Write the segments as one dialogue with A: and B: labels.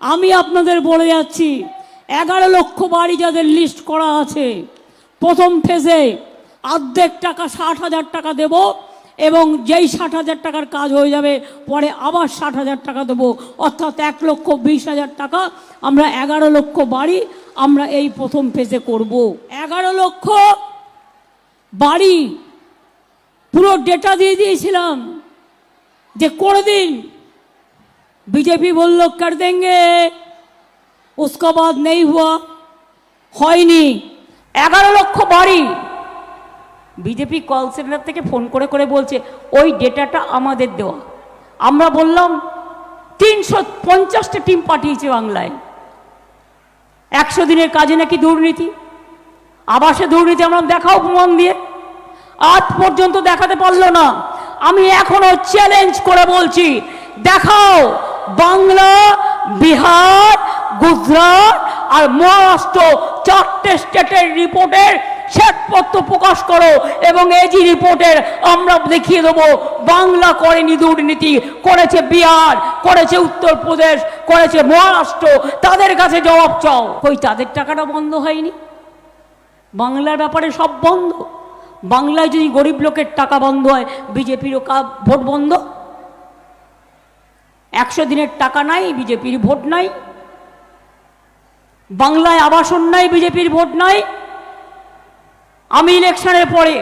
A: আমি আপনাদের বলে যাচ্ছি, এগারো লক্ষ বাড়ি যাদের লিস্ট করা আছে, প্রথম ফেজে অর্ধেক টাকা, ষাট হাজার টাকা দেব এবং যেই ষাট হাজার টাকার কাজ হয়ে যাবে, পরে আবার ষাট হাজার টাকা দেবো। অর্থাৎ এক লক্ষ বিশ হাজার টাকা আমরা এগারো লক্ষ বাড়ি আমরা এই প্রথম ফেজে করব। এগারো লক্ষ বাড়ি, পুরো ডেটা দিয়ে দিয়েছিলাম যে করে দিন। बीजेपी बोल लोग कर देंगे उसका बाद नहीं हुआ হয়নি এগারো লক্ষ বাড়ি বিজেপি কল সেন্টার থেকে ফোন করে করে বলছে ওই ডেটাটা আমাদের দেওয়া আমরা বললাম তিনশো পঞ্চাশটা টিম পাঠিয়েছে বাংলায় একশো দিনের কাজে নাকি দুর্নীতি আবাসে দুর্নীতি আমরা দেখাও প্রমাণ দিয়ে আজ পর্যন্ত দেখাতে পারলো না আমি এখনো চ্যালেঞ্জ করে বলছি দেখাও বাংলা, বিহার, গুজরাট আর মহারাষ্ট্র চারটে স্টেটের রিপোর্টের শ্বেতপত্র প্রকাশ করো এবং এজি রিপোর্টের আমরা দেখিয়ে দেবো, বাংলা করেনি দুর্নীতি, করেছে বিহার, করেছে উত্তরপ্রদেশ, করেছে মহারাষ্ট্র, তাদের কাছে জবাব চাও। কই, তাদের টাকাটা বন্ধ হয়নি? বাংলার ব্যাপারে সব বন্ধ। বাংলায় যদি গরিব লোকের টাকা বন্ধ হয়, বিজেপিরও ভোট বন্ধ? একশো দিনের টাকা নাই, বিজেপির ভোট নাই, বাংলায় আবাসন নাই, বিজেপির ভোট নাই। আমি ইলেকশনের পরে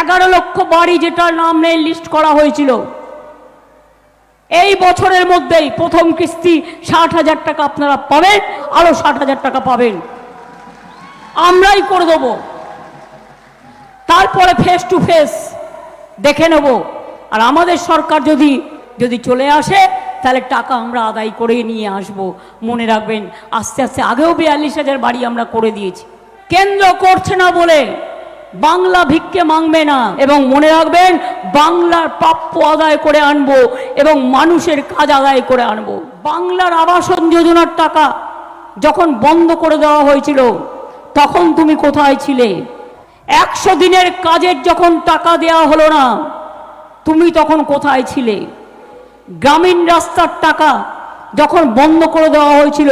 A: এগারো লক্ষ বাড়ি যেটার নাম নেই লিস্ট করা হয়েছিল। এই বছরের মধ্যেই প্রথম কিস্তি ষাট হাজার টাকা আপনারা পাবেন, আরও ষাট হাজার টাকা পাবেন। আমরাই করে দেবো। তারপরে ফেস টু ফেস দেখে নেব। আর আমাদের সরকার যদি যদি চলে আসে তাহলে টাকা আমরা আদায় করে নিয়ে আসব। মনে রাখবেন, আস্তে আস্তে আগেও বিয়াল্লিশ হাজার বাড়ি আমরা করে দিয়েছি। কেন্দ্র করছে না বলে বাংলা ভিক্ষে মাংবে না। এবং মনে রাখবেন, বাংলার প্রাপ্য আদায় করে আনব এবং মানুষের কাজ আদায় করে আনব। বাংলার আবাসন যোজনার টাকা যখন বন্ধ করে দেওয়া হয়েছিল, তখন তুমি কোথায় ছিলে? একশো দিনের কাজের যখন টাকা দেওয়া হলো না, তুমি তখন কোথায় ছিলে? গ্রামীণ রাস্তার টাকা যখন বন্ধ করে দেওয়া হয়েছিল,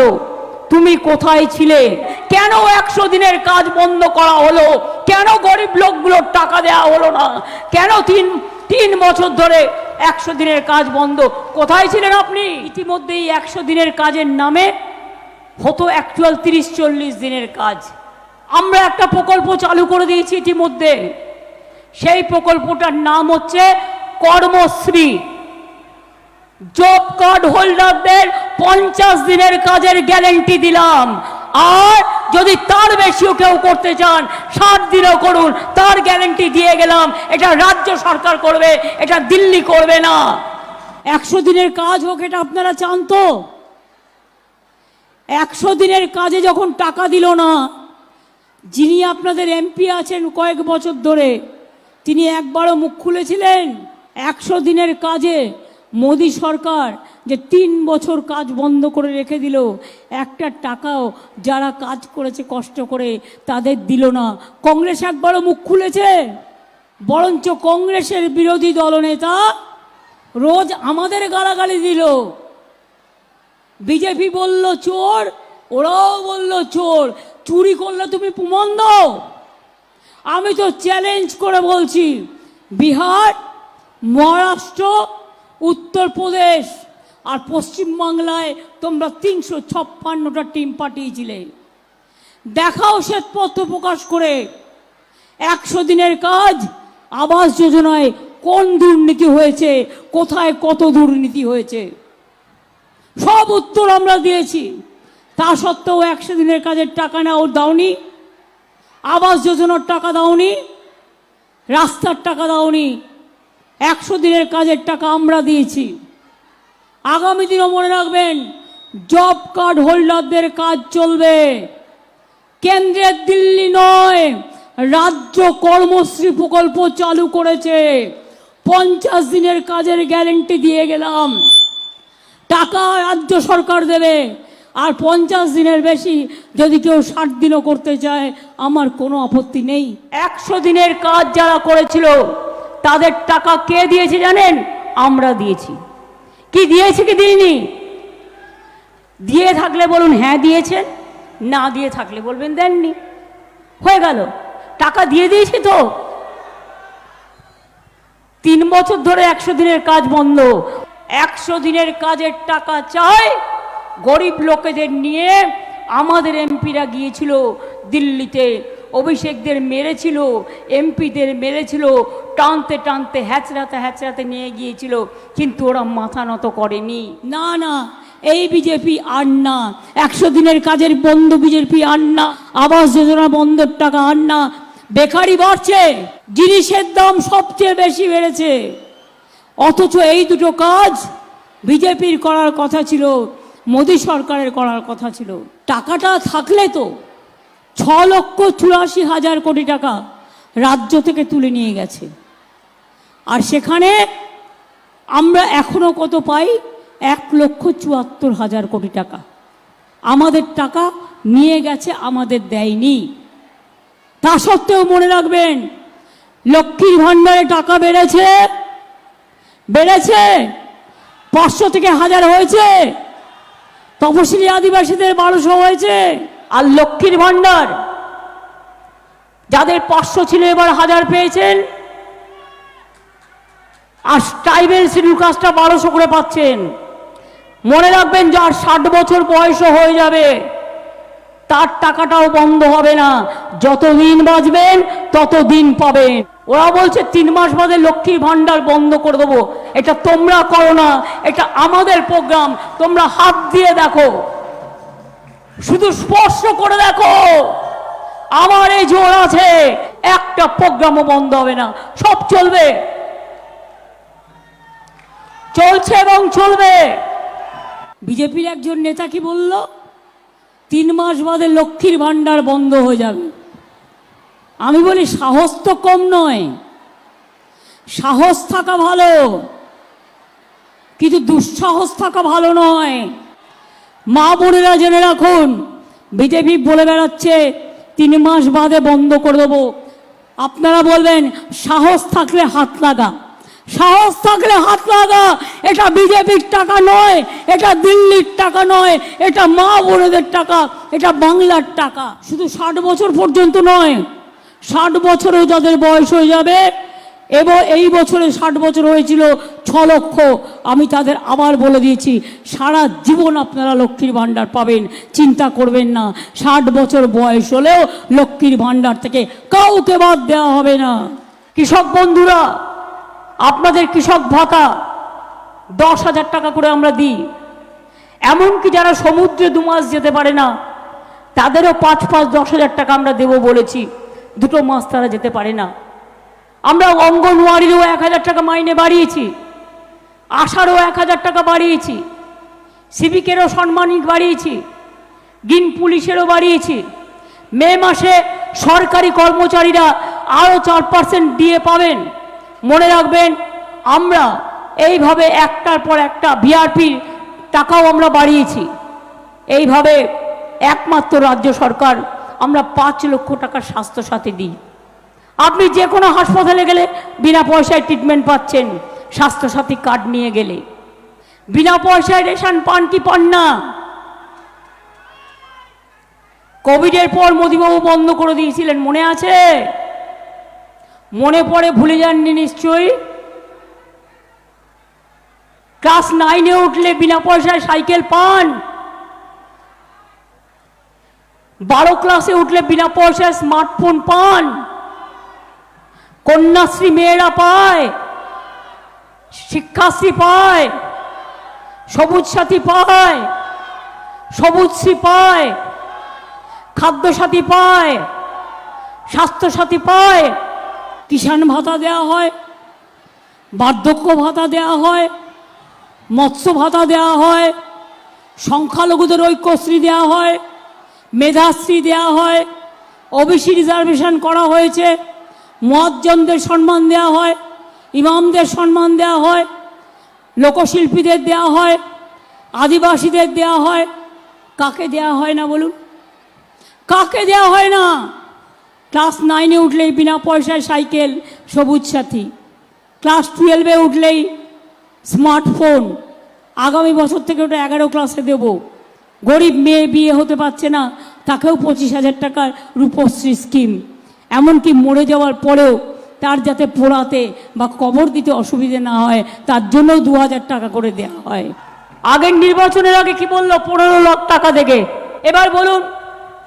A: তুমি কোথায় ছিলে? কেন একশো দিনের কাজ বন্ধ করা হলো? কেন গরিব লোকগুলোর টাকা দেওয়া হলো না? কেন তিন তিন বছর ধরে একশো দিনের কাজ বন্ধ? কোথায় ছিলেন আপনি? ইতিমধ্যেই একশো দিনের কাজের নামে হতো অ্যাকচুয়াল তিরিশ, চল্লিশ দিনের কাজ। আমরা একটা প্রকল্প চালু করে দিয়েছি ইতিমধ্যে। সেই প্রকল্পটার নাম হচ্ছে কর্মশ্রী। জব কার্ড হোল্ডারদের পঞ্চাশ দিনের কাজের গ্যারেন্টি দিলাম। আর যদি তার বেশিও কেউ করতে চান, ষাট দিনও করুন, তার গ্যারেন্টি দিয়ে গেলাম, এটা রাজ্য সরকার করবে, এটা দিল্লি করবে না। একশো দিনের কাজ হোক, এটা আপনারা চান তো? একশো দিনের কাজে যখন টাকা দিল না, যিনি আপনাদের এমপি আছেন কয়েক বছর ধরে, তিনি একবারও মুখ খুলেছিলেন, একশো দিনের কাজে মোদী সরকার যে তিন বছর কাজ বন্ধ করে রেখে দিল, একটা টাকাও যারা কাজ করেছে কষ্ট করে তাদের দিল না। কংগ্রেস একবারও মুখ খুলেছে, বরঞ্চ কংগ্রেসের বিরোধী দলনেতা রোজ আমাদের গালাগালি দিল। বিজেপি বলল, চোর! ওরাও বলল, চোর! চুরি করলে তুমি প্রমাণ দাও। আমি তো চ্যালেঞ্জ করে বলছি, বিহার, মহারাষ্ট্র উত্তরপ্রদেশ আর পশ্চিমবাংলায় তোমরা তিনশো ছাপ্পান্নটা টিম পাঠিয়েছিলে। দেখাও শ্বেতপত্র প্রকাশ করে। একশো দিনের কাজ, আবাস যোজনায় কোন দুর্নীতি হয়েছে, কোথায় কত দুর্নীতি হয়েছে? সব উত্তর আমরা দিয়েছি। তা সত্ত্বেও একশো দিনের কাজের টাকা নাও দাওনি, আবাস যোজনার টাকা দাওনি, রাস্তার টাকা দাওনি একশো দিনের কাজের টাকা আমরা দিয়েছি। আগামী দিনও মনে রাখবেন জব কার্ড হোল্ডারদের কাজ চলবে। কেন্দ্রের দিল্লি নয়, রাজ্য কর্মশ্রী প্রকল্প চালু করেছে। পঞ্চাশ দিনের কাজের গ্যারেন্টি দিয়ে গেলাম। টাকা রাজ্য সরকার দেবে। আর পঞ্চাশ দিনের বেশি যদি কেউ ষাট দিনও করতে চায়, আমার কোনো আপত্তি নেই। একশো দিনের কাজ যারা করেছিল তাদের টাকা কে দিয়েছে জানেন? আমরা দিয়েছি। কি দিয়েছে কি দিইনি? দিয়ে থাকলে বলুন হ্যাঁ দিয়েছেন, না দিয়ে থাকলে বলবেন দেননি। হয়ে গেল। টাকা দিয়ে দিয়েছি তো। তিন বছর ধরে একশো দিনের কাজ বন্ধ। একশো দিনের কাজের টাকা চাই গরিব লোকেদের নিয়ে। আমাদের এমপিরা গিয়েছিল দিল্লিতে অভিষেকদের মেরেছিল, এমপিদের মেরেছিল, টানতে টানতে হ্যাচড়াতে হ্যাচড়াতে নিয়ে গিয়েছিল, কিন্তু ওরা মাথা নত করেনি। না না, এই বিজেপি আর না, একশো দিনের কাজের বন্ধ বিজেপি আর না, আবাস যোজনা বন্ধের টাকা আর না, বেকারি বাড়ছে, জিনিসের দাম সবচেয়ে বেশি বেড়েছে। অথচ এই দুটো কাজ বিজেপির করার কথা ছিল, মোদী সরকারের করার কথা ছিল। টাকাটা থাকলে তো ছ লক্ষ চুরাশি হাজার কোটি টাকা রাজ্য থেকে তুলে নিয়ে গেছে। আর সেখানে আমরা এখনও কত পাই? এক লক্ষ চুয়াত্তর হাজার কোটি টাকা। আমাদের টাকা নিয়ে গেছে, আমাদের দেয়নি। তা সত্ত্বেও মনে রাখবেন, লক্ষ্মীর ভাণ্ডারে টাকা বেড়েছে বেড়েছে, পাঁচশো থেকে হাজার হয়েছে, তপশিলি আদিবাসীদের বারোশো হয়েছে। আর লক্ষ্মীর ভাণ্ডার, যাদের পাঁচশো ছিল এবার হাজার পেয়েছেন, আর ট্রাইবেল শিডিউল কাজটা বারোশো করে পাচ্ছেন। মনে রাখবেন যার ষাট বছর বয়সও হয়ে যাবে, তার টাকাটাও বন্ধ হবে না। যতদিন বাঁচবেন তত দিন পাবেন। ওরা বলছে, তিন মাস বাদে লক্ষ্মীর ভাণ্ডার বন্ধ করে দেবো। এটা তোমরা করো না, এটা আমাদের প্রোগ্রাম, তোমরা হাত দিয়ে দেখো। শুধু স্পর্শ করে দেখো। আমার এই জোর আছে, একটা প্রোগ্রামও বন্ধ হবে না, সব চলবে। চলছে এবং চলবে। বিজেপির একজন নেতা কি বলল? তিন মাস বাদে লক্ষ্মীর ভাণ্ডার বন্ধ হয়ে যাবে। আমি বলি, সাহস তো কম নয়। সাহস থাকা ভালো, কিন্তু দুঃসাহস থাকা ভালো নয়। মা বোনেরা জেনে রাখুন, বিজেপি বলে বেড়াচ্ছে, তিন মাস বাদে বন্ধ করে দেবো। আপনারা বলবেন, সাহস থাকলে হাত লাগা। সাহস থাকলে হাত লাগা, এটা বিজেপির টাকা নয়, এটা দিল্লির টাকা নয়, এটা মা বোনেদের টাকা, এটা বাংলার টাকা। শুধু ষাট বছর পর্যন্ত নয়, ষাট বছরেও যাদের বয়স হয়ে যাবে এবং এই বছরে ষাট বছর হয়েছিল, ছ লক্ষ। আমি তাদের আবার বলে দিয়েছি, সারা জীবন আপনারা লক্ষ্মীর ভাণ্ডার পাবেন। চিন্তা করবেন না, ষাট বছর বয়স হলেও লক্ষ্মীর ভাণ্ডার থেকে কাউকে বাদ দেওয়া হবে না। কৃষক বন্ধুরা, আপনাদের কৃষক ভাতা দশ হাজার টাকা করে আমরা দিই। এমনকি যারা সমুদ্রে দু মাস যেতে পারে না, তাদেরও পাঁচ পাঁচ দশ হাজার টাকা আমরা দেবো বলেছি। দুটো মাস তারা যেতে পারে না। আমরা অঙ্গনওয়াড়িরও এক হাজার টাকা মাইনে বাড়িয়েছি, আশারও এক হাজার টাকা বাড়িয়েছি, সিভিকেরও সম্মানিক বাড়িয়েছি, গ্রিন পুলিশেরও বাড়িয়েছি। মে মাসে সরকারি কর্মচারীরা আরও চার পার্সেন্ট দিয়ে পাবেন। মনে রাখবেন, আমরা এইভাবে একটার পর একটা বিআরপির টাকাও আমরা বাড়িয়েছি। এইভাবে একমাত্র রাজ্য সরকার আমরা পাঁচ লক্ষ টাকার স্বাস্থ্যসাথী দিই। আপনি যে কোনো হাসপাতালে গেলে বিনা পয়সায় ট্রিটমেন্ট পাচ্ছেন, স্বাস্থ্যসাথী কার্ড নিয়ে গেলে। বিনা পয়সায় রেশন পান কি পান না? কোভিডের পর মোদীবাবু বন্ধ করে দিয়েছিলেন, মনে আছে? মনে পড়ে ভুলে যাননি নিশ্চয়ই? ক্লাস নাইনে উঠলে বিনা পয়সায় সাইকেল পান। বারো ক্লাসে উঠলে বিনা পয়সায় স্মার্টফোন পান। কন্যাশ্রী মেয়েরা পায়, শিক্ষাশ্রী পায়, সবুজ সাথী পায় সবুজশ্রী পায় খাদ্যসাথী পায় স্বাস্থ্যসাথী পায়, কিষাণ ভাতা দেওয়া হয়, বার্ধক্য ভাতা দেওয়া হয়, মৎস্য ভাতা দেওয়া হয়, সংখ্যালঘুদের ঐক্যশ্রী দেওয়া হয়, মেধাশ্রী দেওয়া হয়, ওবিসি রিজার্ভেশন করা হয়েছে। মহাজনদের সম্মান দেওয়া হয়, ইমামদের সম্মান দেওয়া হয়, লোকশিল্পীদের দেওয়া হয়, আদিবাসীদের দেওয়া হয়। কাকে দেওয়া হয় না বলুন? কাকে দেওয়া হয় না? ক্লাস নাইনে উঠলেই বিনা পয়সায় সাইকেল, সবুজ সাথী। ক্লাস টুয়েলভে উঠলেই স্মার্টফোন। আগামী বছর থেকে ওটা এগারো ক্লাসে দেব। গরিব মেয়ে বিয়ে হতে পারছে না, তাকেও পঁচিশ হাজার টাকার রূপশ্রী স্কিম। এমনকি মরে যাওয়ার পরেও তার যাতে পোড়াতে বা কবর দিতে অসুবিধে না হয়, তার জন্য দু হাজার টাকা করে দেওয়া হয়। আগের নির্বাচনের আগে কি বলল? পনেরো লাখ টাকা দেখে এবার বলুন,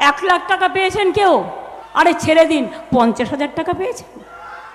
A: এক লাখ টাকা পেয়েছেন কেউ? আরে ছেড়ে দিন, পঞ্চাশ হাজার টাকা পেয়েছেন?